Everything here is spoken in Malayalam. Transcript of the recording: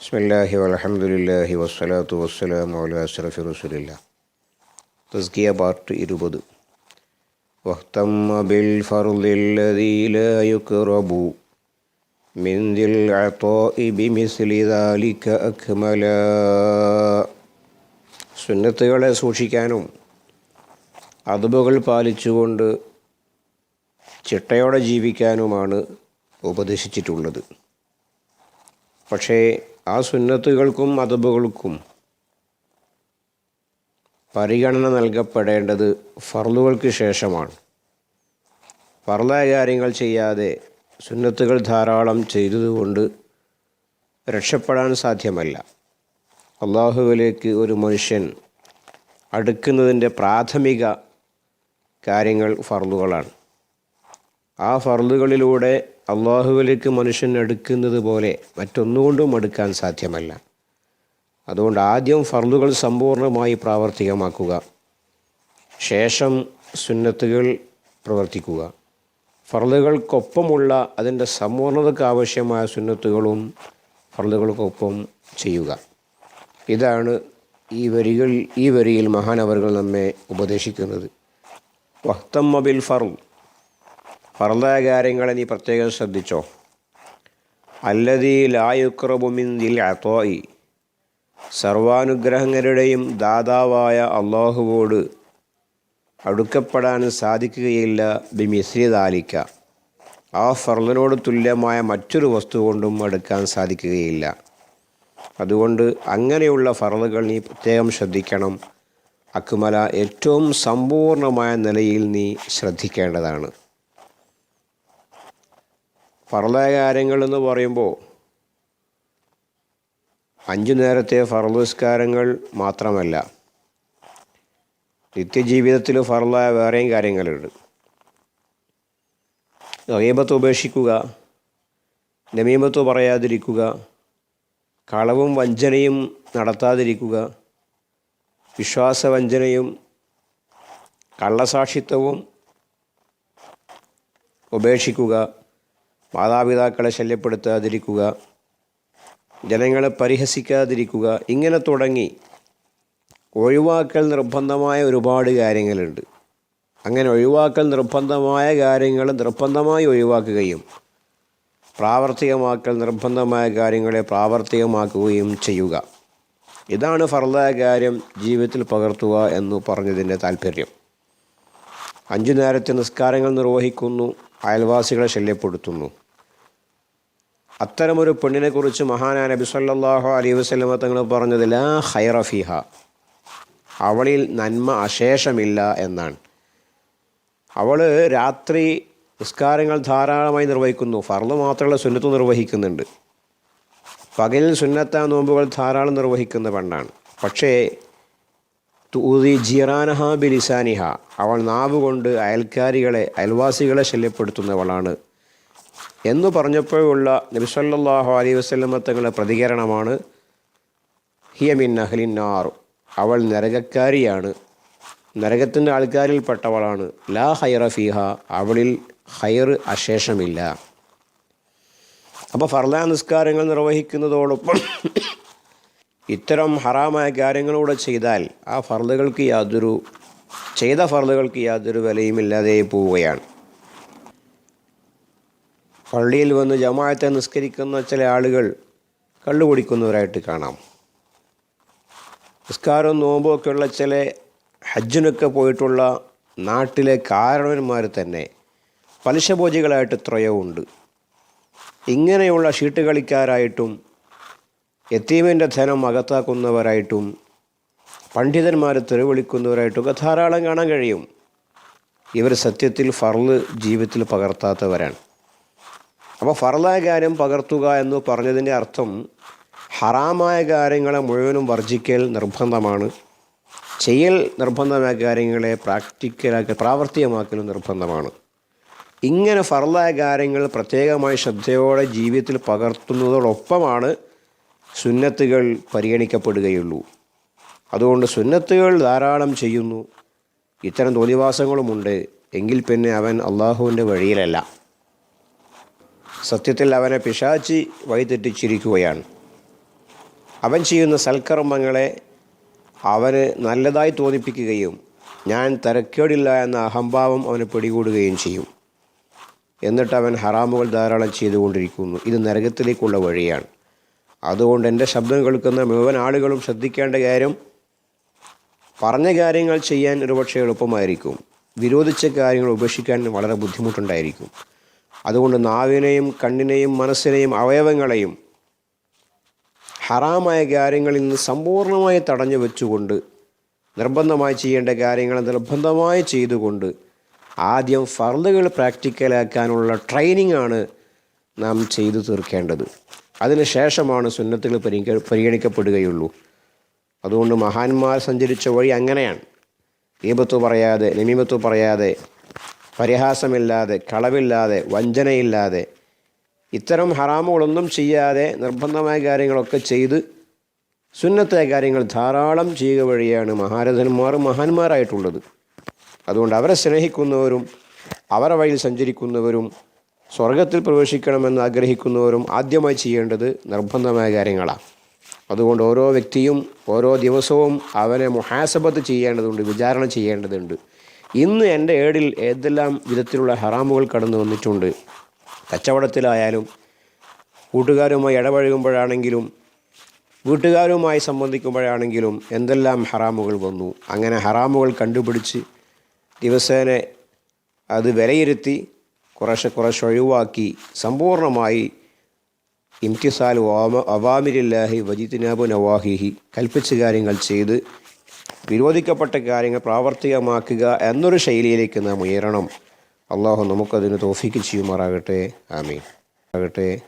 بسم الله والحمد لله والصلاة والسلام على أشرف رسول الله تزكية പാർട്ട് ഇരുപത് واهتم بالفرض الذي لا يكرب من ذي العطاء بمثل ذلك أكملا സുന്നത്തുകളെ സൂക്ഷിക്കാനും അതുബുകൾ പാലിച്ചുകൊണ്ട് ചിട്ടയോടെ ജീവിക്കാനുമാണ് ഉപദേശിച്ചിട്ടുള്ളത് പക്ഷേ ആ സുന്നത്തുകൾക്കും അതബുകൾക്കും പരിഗണന നൽകപ്പെടേണ്ടത് ഫർലുകൾക്ക് ശേഷമാണ്. ഫർലായ കാര്യങ്ങൾ ചെയ്യാതെ സുന്നത്തുകൾ ധാരാളം ചെയ്തതുകൊണ്ട് രക്ഷപ്പെടാൻ സാധ്യമല്ല. അള്ളാഹുവിലേക്ക് ഒരു മനുഷ്യൻ അടുക്കുന്നതിന്റെ പ്രാഥമിക കാര്യങ്ങൾ ഫർലുകളാണ് ആ ഫർളുകളിലൂടെ അള്ളാഹുവിലേക്ക് മനുഷ്യൻ അടുക്കുന്നത് പോലെ മറ്റൊന്നുകൊണ്ടും അടുക്കാൻ സാധ്യമല്ല. അതുകൊണ്ട് ആദ്യം ഫർദുകൾ സമ്പൂർണമായി പ്രാവർത്തികമാക്കുക. ശേഷം സുന്നത്തുകൾ പ്രവർത്തിക്കുക. ഫർദുകൾക്കൊപ്പമുള്ള അതിന്റെ സമ്പൂർണതയ്ക്ക് ആവശ്യമായ സുന്നത്തുകളും ഫർദുകൾക്കൊപ്പം ചെയ്യുക. ഇതാണ് ഈ വരികൾ ഈ വരിയിൽ മഹാനവറുകൾ നമ്മെ ഉപദേശിക്കുന്നത്. വഹ്തമ്മ ബിൽ ഫർൾ ഫർദായ കാര്യങ്ങളെ നീ പ്രത്യേകം ശ്രദ്ധിച്ചോ. അല്ലതീ ലായുക്രബുമിന്ദിൽ അത്തോയി സർവാനുഗ്രഹങ്ങളുടെയും ദാതാവായ അള്ളാഹുവോട് അടുക്കപ്പെടാൻ സാധിക്കുകയില്ല. ബിമിസ്രിദാലിക്ക ആ ഫർദനോട് തുല്യമായ മറ്റൊരു വസ്തു കൊണ്ടും അടുക്കാൻ സാധിക്കുകയില്ല. അതുകൊണ്ട് അങ്ങനെയുള്ള ഫറലുകൾ നീ പ്രത്യേകം ശ്രദ്ധിക്കണം. അക്കുമല ഏറ്റവും സമ്പൂർണമായ നിലയിൽ നീ ശ്രദ്ധിക്കേണ്ടതാണ്. ഫറലായ കാര്യങ്ങളെന്ന് പറയുമ്പോൾ അഞ്ചു നേരത്തെ ഫറലുസ്കാരങ്ങൾ മാത്രമല്ല നിത്യജീവിതത്തിൽ ഫറലായ വേറെയും കാര്യങ്ങളുണ്ട്. ഗൈബത്ത് ഉപേക്ഷിക്കുക നമീമത്ത് പറയാതിരിക്കുക കളവും വഞ്ചനയും നടത്താതിരിക്കുക വിശ്വാസവഞ്ചനയും കള്ളസാക്ഷിത്വവും ഉപേക്ഷിക്കുക മാതാപിതാക്കളെ ശല്യപ്പെടുത്താതിരിക്കുക ജനങ്ങളെ പരിഹസിക്കാതിരിക്കുക ഇങ്ങനെ തുടങ്ങി ഒഴിവാക്കൽ നിർബന്ധമായ ഒരുപാട് കാര്യങ്ങളുണ്ട്. അങ്ങനെ ഒഴിവാക്കൽ നിർബന്ധമായ കാര്യങ്ങൾ നിർബന്ധമായി ഒഴിവാക്കുകയും പ്രാവർത്തികമാക്കൽ നിർബന്ധമായ കാര്യങ്ങളെ പ്രാവർത്തികമാക്കുകയും ചെയ്യുക. ഇതാണ് ഫർദായ കാര്യം ജീവിതത്തിൽ പകർത്തുക എന്ന് പറഞ്ഞതിന്റെ താല്പര്യം. അഞ്ചു നേരത്തെ നിസ്കാരങ്ങൾ നിർവഹിക്കുന്നു അയൽവാസികളെ ശല്യപ്പെടുത്തുന്നു. അത്തരമൊരു പെണ്ണിനെക്കുറിച്ച് മഹാനായ നബി സല്ലല്ലാഹു അലൈഹി വസല്ലമ തങ്ങൾ പറഞ്ഞത് ലാ ഹൈറ ഫിഹ. അവളിൽ നന്മ അശേഷമില്ല എന്നാണ്. അവൾ രാത്രി നിസ്കാരങ്ങൾ ധാരാളമായി നിർവഹിക്കുന്നു. ഫർൾ മാത്രമുള്ള സുന്നത്ത് നിർവഹിക്കുന്നുണ്ട്. പകലിൽ സുന്നത്ത നോമ്പുകൾ ധാരാളം നിർവഹിക്കുന്ന പെണ്ണാണ്. പക്ഷേ തൂതി ജിറാനഹ ബിലിസാനിഹ. അവൾ നാവ് കൊണ്ട് അയൽക്കാരികളെ അയൽവാസികളെ ശല്യപ്പെടുത്തുന്നവളാണ്. എന്ന് പറഞ്ഞപ്പോഴുള്ള നബിസല്ലാഹു അലൈഹി വസ്ലമ തങ്ങളുടെ പ്രതികരണമാണ് ഹിയമിൻ അഹ്ലിന്നാർ അവൾ നരകക്കാരിയാണ്. നരകത്തിന്റെ ആൾക്കാരിൽപ്പെട്ടവളാണ്. ലാ ഹൈറ ഫിഹ. അവളിൽ ഹൈർ അശേഷമില്ല. അപ്പോൾ ഫർദ നിസ്കാരങ്ങൾ നിർവഹിക്കുന്നതോടൊപ്പം ഇത്തരം ഹറാമായ കാര്യങ്ങളൂടെ ചെയ്താൽ ആ ഫർദുകൾക്ക് യാതൊരു ചെയ്ത ഫർദുകൾക്ക് യാതൊരു വിലയും ഇല്ലാതെ പോവുകയാണ്. പള്ളിയിൽ വന്ന് ജമാഅത്തെ നിസ്കരിക്കുന്ന ചില ആളുകൾ കള്ളു കുടിക്കുന്നവരായിട്ട് കാണാം. നിസ്കാരവും നോമ്പും ഉള്ള ചില ഹജ്ജിനൊക്കെ പോയിട്ടുള്ള നാട്ടിലെ കാരണവന്മാർ തന്നെ പലിശഭോജികളായിട്ട് ത്രയവുമുണ്ട് ഇങ്ങനെയുള്ള ഷീട്ട് കളിക്കാരായിട്ടും യത്തീമിന്റെ ധനം അകത്താക്കുന്നവരായിട്ടും പണ്ഡിതന്മാരെ തെരുവിളിക്കുന്നവരായിട്ടൊക്കെ ധാരാളം കാണാൻ കഴിയും. ഇവർ സത്യത്തിൽ ഫർൾ ജീവിതത്തിൽ പകർത്താത്തവരാണ്. അപ്പോൾ ഫറലായ കാര്യം പകർത്തുക എന്ന് പറഞ്ഞതിന്റെ അർത്ഥം ഹറാമായ കാര്യങ്ങളെ മുഴുവനും വർജിക്കൽ നിർബന്ധമാണ്. ചെയ്യൽ നിർബന്ധമായ കാര്യങ്ങളെ പ്രാക്ടിക്കലാക്കി പ്രാവർത്തികമാക്കലും നിർബന്ധമാണ്. ഇങ്ങനെ ഫറലായ കാര്യങ്ങൾ പ്രത്യേകമായി ശ്രദ്ധയോടെ ജീവിതത്തിൽ പകർത്തുന്നതോടൊപ്പമാണ് സുന്നത്തുകൾ പരിഗണിക്കപ്പെടുകയുള്ളൂ. അതുകൊണ്ട് സുന്നത്തുകൾ ധാരാളം ചെയ്യുന്നു. ഇത്തരം തോന്നിവാസങ്ങളുമുണ്ട് എങ്കിൽ പിന്നെ അവൻ അള്ളാഹുവിന്റെ വഴിയിലല്ല. സത്യത്തിൽ അവനെ പിശാച്ചി വഴിതെറ്റിച്ചിരിക്കുകയാണ്. അവൻ ചെയ്യുന്ന സൽക്കർമ്മങ്ങളെ അവന് നല്ലതായി തോന്നിപ്പിക്കുകയും ഞാൻ തരക്കേടില്ല എന്ന അഹംഭാവം അവന് പിടികൂടുകയും ചെയ്യും. എന്നിട്ട് അവൻ ഹറാമുകൾ ധാരാളം ചെയ്തുകൊണ്ടിരിക്കുന്നു. ഇത് നരകത്തിലേക്കുള്ള വഴിയാണ്. അതുകൊണ്ട് എന്റെ ശബ്ദം കേൾക്കുന്ന മുഴുവൻ ആളുകളും ശ്രദ്ധിക്കേണ്ട കാര്യം പറഞ്ഞ കാര്യങ്ങൾ ചെയ്യാൻ ഒരുപക്ഷെ എളുപ്പമായിരിക്കും. വിരോധിച്ച കാര്യങ്ങൾ ഉപേക്ഷിക്കാൻ വളരെ ബുദ്ധിമുട്ടുണ്ടായിരിക്കും. അതുകൊണ്ട് നാവിനെയും കണ്ണിനെയും മനസ്സിനെയും അവയവങ്ങളെയും ഹറാമായ കാര്യങ്ങളിൽ നിന്ന് സമ്പൂർണമായി തടഞ്ഞു വെച്ചുകൊണ്ട് നിർബന്ധമായി ചെയ്യേണ്ട കാര്യങ്ങൾ നിർബന്ധമായി ചെയ്തുകൊണ്ട് ആദ്യം ഫർദുകൾ പ്രാക്ടിക്കലാക്കാനുള്ള ട്രെയിനിങ് ആണ് നാം ചെയ്തു തീർക്കേണ്ടത്. അതിനുശേഷമാണ് സുന്നത്തുകൾ പരിഗ പരിഗണിക്കപ്പെടുകയുള്ളൂ. അതുകൊണ്ട് മഹാന്മാർ സഞ്ചരിച്ച വഴി അങ്ങനെയാണ്. ഈപത്ത് പറയാതെ നമീമത്ത് പറയാതെ പരിഹാസമില്ലാതെ കളവില്ലാതെ വഞ്ചനയില്ലാതെ ഇത്തരം ഹറാമുകളൊന്നും ചെയ്യാതെ നിർബന്ധമായ കാര്യങ്ങളൊക്കെ ചെയ്ത് സുന്നത്തായ കാര്യങ്ങൾ ധാരാളം ചെയ്യുക വഴിയാണ് മഹാരഥന്മാർ മഹാന്മാരായിട്ടുള്ളത്. അതുകൊണ്ട് അവരെ സ്നേഹിക്കുന്നവരും അവരുടെ വഴിയിൽ സഞ്ചരിക്കുന്നവരും സ്വർഗത്തിൽ പ്രവേശിക്കണമെന്ന് ആഗ്രഹിക്കുന്നവരും ആദ്യമായി ചെയ്യേണ്ടത് നിർബന്ധമായ കാര്യങ്ങളാണ്. അതുകൊണ്ട് ഓരോ വ്യക്തിയും ഓരോ ദിവസവും അവനെ മുഹാസബത്ത് ചെയ്യേണ്ടതുണ്ട് വിചാരണ ചെയ്യേണ്ടതുണ്ട്. ഇന്ന് എന്റെ ഏടിൽ ഏതെല്ലാം വിധത്തിലുള്ള ഹറാമുകൾ കടന്നു വന്നിട്ടുണ്ട്? കച്ചവടത്തിലായാലും കൂട്ടുകാരുമായി ഇടപഴകുമ്പോഴാണെങ്കിലും വീട്ടുകാരുമായി സംബന്ധിക്കുമ്പോഴാണെങ്കിലും എന്തെല്ലാം ഹറാമുകൾ വന്നു? അങ്ങനെ ഹറാമുകൾ കണ്ടുപിടിച്ച് ദിവസേന അത് വിലയിരുത്തി കുറേശ്ശെ കുറേശ്ശെ ഒഴിവാക്കി സമ്പൂർണമായി ഇംതിസാൽ അവാമിരില്ലാഹി വജിത്തിനാബു നവാഹിഹി കൽപ്പിച്ച കാര്യങ്ങൾ ചെയ്ത് വിരോധിക്കപ്പെട്ട കാര്യങ്ങൾ പ്രാവർത്തികമാക്കുക എന്നൊരു ശൈലിയിലേക്ക് നാം ഉയരണം. അള്ളാഹു നമുക്കതിന് തോഫിക്ക് ചെയ്യുമാറാകട്ടെ. ആമീൻ. ആകട്ടെ.